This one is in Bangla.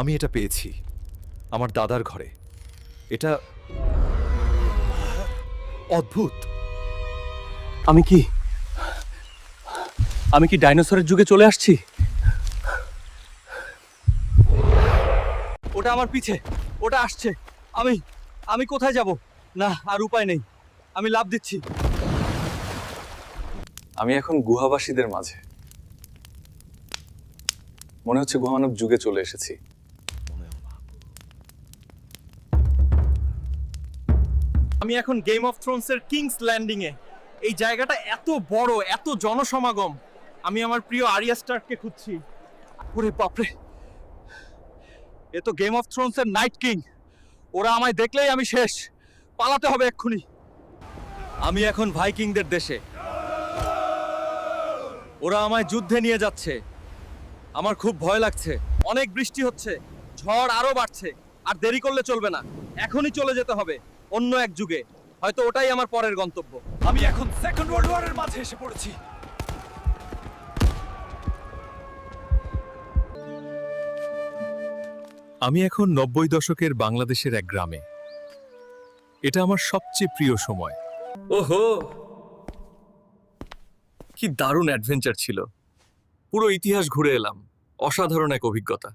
আমি এটা পেয়েছি আমার দাদার ঘরে। এটা অদ্ভুত। আমি কি আমি কি ডাইনোসরের যুগে চলে আসছি? ওটা আমার পিছে ওটা আসছে। আমি আমি কোথায় যাব? না আর উপায় নেই। আমি লাভ দিচ্ছি। আমি এখন গুহাবাসীদের মাঝে। মনে হচ্ছে গুহামানব যুগে চলে এসেছি। আমি এখন গেম অফ থ্রোনস এর কিংস ল্যান্ডিং এ এই জায়গাটা এত বড়, এত জনসমাগম। আমি আমার প্রিয় আরিয়া স্টার্ককে খুঁজছি। ওরে বাপরে। এ তো গেম অফ থ্রোনস এর নাইট কিং ওরা আমায় দেখলেই আমি শেষ। পালাতে হবে এক্ষুনি। আমি এখন ভাইকিংদের দেশে। ওরা আমায় যুদ্ধে নিয়ে যাচ্ছে। আমার খুব ভয় লাগছে। অনেক বৃষ্টি হচ্ছে। ঝড় আরও বাড়ছে। আর দেরি করলে চলবে না। এখনই চলে যেতে হবে। অন্য এক যুগে। হয়তো ওটাই আমার পরের গন্তব্য। আমি এখন সেকেন্ড ওয়ার্ল্ড ওয়ারের মাঝে এসে পড়েছি। আমি এখন নব্বই দশকের বাংলাদেশের এক গ্রামে। এটা আমার সবচেয়ে প্রিয় সময়। ওহো! কি দারুণ অ্যাডভেঞ্চার ছিল। পুরো ইতিহাস ঘুরে এলাম। অসাধারণ এক অভিজ্ঞতা।